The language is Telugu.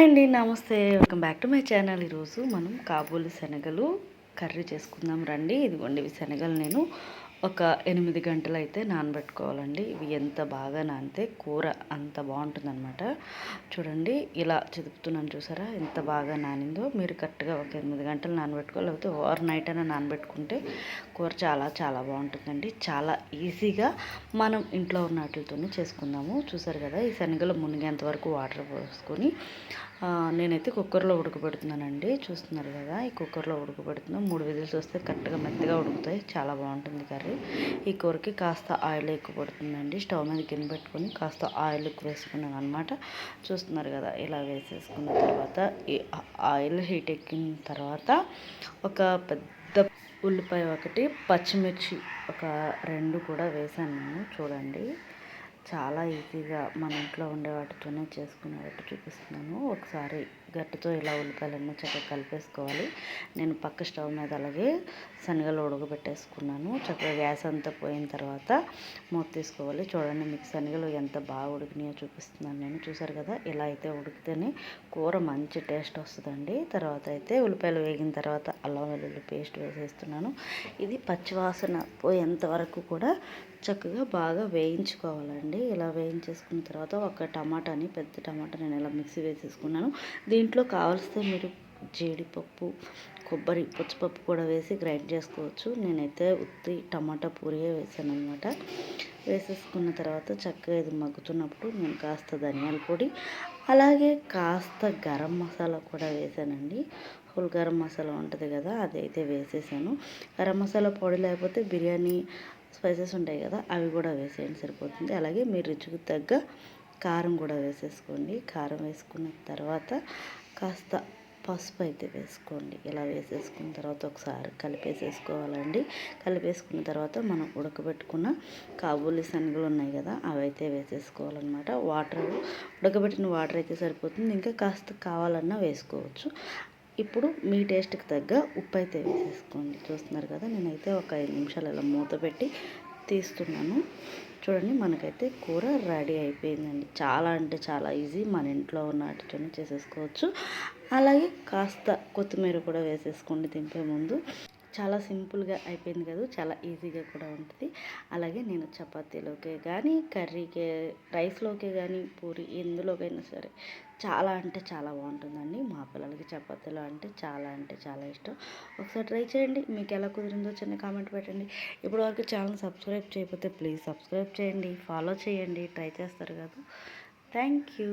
హాయ్ అండి నమస్తే. Welcome back to my channel. ఈరోజు మనం కాబూలి శనగలు కర్రీ చేసుకుందాం రండి. ఇదిగోండి ఇవి శనగలు నేను ఒక ఎనిమిది గంటలు అయితే నానబెట్టుకోవాలండి. ఇవి ఎంత బాగా నానితే కూర అంత బాగుంటుందన్నమాట. చూడండి ఇలా చెదుపుతున్నాను చూసారా? ఎంత బాగా నానిందో. మీరు కరెక్ట్గా ఒక ఎనిమిది గంటలు నానబెట్టుకోవాలి లేకపోతే ఓవర్ నైట్ అయినా నానబెట్టుకుంటే కూర చాలా చాలా బాగుంటుందండి. చాలా ఈజీగా మనం ఇంట్లో ఉన్న వాటితోనే చేసుకుందాము. చూసారు కదా ఈ శనగలు మునిగేంత వరకు వాటర్ పోసుకొని నేనైతే కుక్కర్లో ఉడకబెడుతున్నానండి. చూస్తున్నారు కదా ఈ కుక్కర్లో ఉడకబెడుతున్నాం మూడు విజిల్స్ వస్తే కరెక్ట్గా మెత్తగా ఉడుకుతాయి. చాలా బాగుంటుంది కర్రీ. ఈ కూరకి కాస్త ఆయిల్ ఎక్కువ పడుతుందండి. స్టవ్ మీద గిన్నె పెట్టుకొని కాస్త ఆయిల్ ఎక్కువ వేసుకున్నాను అనమాట చూస్తున్నారు కదా ఇలా వేసేసుకున్న తర్వాత ఈ ఆయిల్ హీట్ ఎక్కిన తర్వాత ఒక పెద్ద ఉల్లిపాయ ఒకటి పచ్చిమిర్చి ఒక రెండు కూడా వేసాను నేను. చూడండి. చాలా ఈజీగా మన ఇంట్లో ఉండే వాటితోనే చేసుకునేటట్టు చూపిస్తున్నాను. ఒకసారి గట్టితో ఇలా ఉల్లిపాయలన్నీ చక్కగా కలిపేసుకోవాలి. నేను పక్క స్టవ్ మీద అలాగే శనగలు ఉడకబెట్టేసుకున్నాను. చక్కగా గ్యాస్ అంతా పోయిన తర్వాత మూత తీసుకోవాలి. చూడండి మీకు శనగలు ఎంత బాగా ఉడికినాయో చూపిస్తున్నాను నేను. చూసారు కదా ఇలా అయితే ఉడికితేనే కూర మంచి టేస్ట్ వస్తుందండి. తర్వాత అయితే ఉల్లిపాయలు వేగిన తర్వాత అల్లం వెల్లుల్లి పేస్ట్ వేసేస్తున్నాను. ఇది పచ్చివాసన పోయేంత వరకు కూడా చక్కగా బాగా వేయించుకోవాలండి. ఇలా వేయించేసుకున్న తర్వాత ఒక టమాటాని పెద్ద టమాటా నేను ఇలా మిక్సీ వేసేసుకున్నాను. దీంట్లో కావలిస్తే మీరు జీడిపప్పు కొబ్బరి పచ్చిపప్పు కూడా వేసి గ్రైండ్ చేసుకోవచ్చు. నేనైతే ఉత్తి టమాటా పూరియే వేసాను అనమాట వేసేసుకున్న తర్వాత చక్కగా ఇది మగ్గుతున్నప్పుడు నేను కాస్త ధనియాల పొడి అలాగే కాస్త గరం మసాలా కూడా వేసానండి. ఫుల్ గరం మసాలా ఉంటుంది కదా అదైతే వేసేసాను. గరం మసాలా పొడి లేకపోతే బిర్యానీ స్పైసెస్ ఉంటాయి కదా అవి కూడా వేసేయండి సరిపోతుంది. అలాగే మీ రుచికి తగ్గ కారం కూడా వేసేసుకోండి. కారం వేసుకున్న తర్వాత కాస్త పసుపు అయితే వేసుకోండి. ఇలా వేసేసుకున్న తర్వాత ఒకసారి కలిపేసేసుకోవాలండి. కలిపేసుకున్న తర్వాత మనం ఉడకబెట్టుకున్న కాబూలి శనగలు ఉన్నాయి కదా అవి అయితే వేసేసుకోవాలన్నమాట. వాటర్ ఉడకబెట్టిన వాటర్ అయితే సరిపోతుంది. ఇంకా కాస్త కావాలన్నా వేసుకోవచ్చు. ఇప్పుడు మీ టేస్ట్కి తగ్గ ఉప్పు అయితే వేసేసుకోండి. చూస్తున్నారు కదా నేనైతే ఒక ఐదు నిమిషాలు ఇలా మూత పెట్టి తీస్తున్నాను. చూడండి మనకైతే కూర రెడీ అయిపోయిందండి. చాలా అంటే చాలా ఈజీ మన ఇంట్లో ఉన్న వాటితోనే చేసేసుకోవచ్చు. అలాగే కాస్త కొత్తిమీర కూడా వేసేసుకోండి దింపే ముందు. చాలా సింపుల్గా అయిపోయింది కదా చాలా ఈజీగా కూడా ఉంటుంది. అలాగే నేను చపాతీలోకే కానీ కర్రీకే రైస్లోకే కానీ పూరి ఎందులోకైనా సరే చాలా అంటే చాలా బాగుంటుందండి. మా పిల్లలకి చపాతీలు అంటే చాలా అంటే చాలా ఇష్టం. ఒకసారి ట్రై చేయండి. మీకు ఎలా కుదిరిందో చిన్న కామెంట్ పెట్టండి. ఇప్పటివరకు ఛానల్ సబ్స్క్రైబ్ చేయకపోతే ప్లీజ్ సబ్స్క్రైబ్ చేయండి. ఫాలో చేయండి. ట్రై చేస్తారు కదా. Thank you.